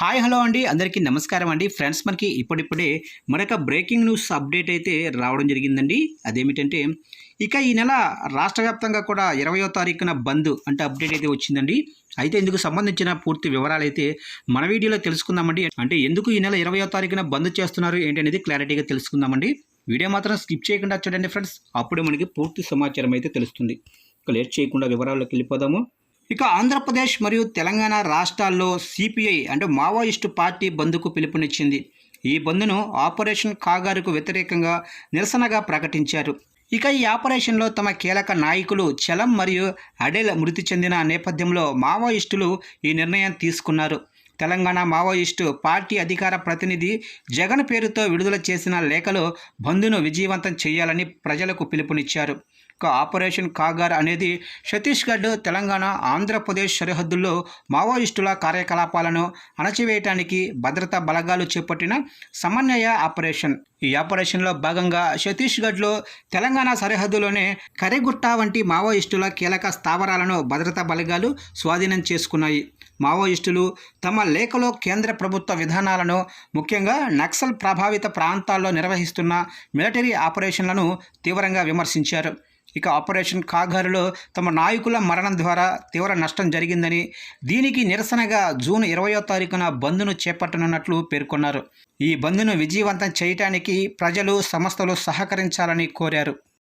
Hi hello అండి. అందరికీ నమస్కారం అండి. ఫ్రెండ్స్ మనకి ఇప్పుడిప్పుడే మరొక బ్రేకింగ్ న్యూస్ అప్డేట్ అయితే రావడం జరిగిందండి. అదేమిటంటే ఇక ఈ నెల రాష్ట్ర వ్యాప్తంగా కూడా ఇరవయో తారీఖున బంద్ అంటే అప్డేట్ అయితే వచ్చిందండి. అయితే ఇందుకు సంబంధించిన పూర్తి వివరాలు అయితే మన వీడియోలో తెలుసుకుందామండి. అంటే ఎందుకు ఈ నెల ఇరవయో తారీఖున బంద్ చేస్తున్నారు ఏంటి అనేది క్లారిటీగా తెలుసుకుందామండి. వీడియో మాత్రం స్కిప్ చేయకుండా చూడండి ఫ్రెండ్స్. అప్పుడే మనకి పూర్తి సమాచారం అయితే తెలుస్తుంది. ఇక లేట్ చేయకుండా వివరాల్లోకి వెళ్ళిపోదాము. ఇక ఆంధ్రప్రదేశ్ మరియు తెలంగాణ రాష్ట్రాల్లో సిపిఐ అంటే మావోయిస్టు పార్టీ బంద్కు పిలుపునిచ్చింది. ఈ బంద్ను ఆపరేషన్ కాగారుకు వ్యతిరేకంగా నిరసనగా ప్రకటించారు. ఇక ఈ ఆపరేషన్లో తమ కీలక నాయకులు చలం మరియు అడెల్ మృతి చెందిన నేపథ్యంలో మావోయిస్టులు ఈ నిర్ణయం తీసుకున్నారు. తెలంగాణ మావోయిస్టు పార్టీ అధికార ప్రతినిధి జగన్ పేరుతో విడుదల చేసిన లేఖలో బంద్ను విజయవంతం చేయాలని ప్రజలకు పిలుపునిచ్చారు. ఆపరేషన్ కాగార్ అనేది ఛత్తీస్గఢ్ తెలంగాణ ఆంధ్రప్రదేశ్ సరిహద్దుల్లో మావోయిస్టుల కార్యకలాపాలను అణచివేయటానికి భద్రతా బలగాలు చేపట్టిన సమన్వయ ఆపరేషన్. ఈ ఆపరేషన్లో భాగంగా ఛత్తీస్గఢ్లో తెలంగాణ సరిహద్దులోనే కరిగుట్ట వంటి మావోయిస్టుల కీలక స్థావరాలను భద్రతా బలగాలు స్వాధీనం చేసుకున్నాయి. మావోయిస్టులు తమ లేఖలో కేంద్ర ప్రభుత్వ విధానాలను ముఖ్యంగా నక్సల్ ప్రభావిత ప్రాంతాల్లో నిర్వహిస్తున్న మిలిటరీ ఆపరేషన్లను తీవ్రంగా విమర్శించారు. ఇక ఆపరేషన్ కాగారులో తమ నాయకుల మరణం ద్వారా తీవ్ర నష్టం జరిగిందని దీనికి నిరసనగా జూన్ ఇరవయో తారీఖున బంద్ను చేపట్టనున్నట్లు పేర్కొన్నారు. ఈ బంద్ను విజయవంతం చేయటానికి ప్రజలు సంస్థలు సహకరించాలని కోరారు.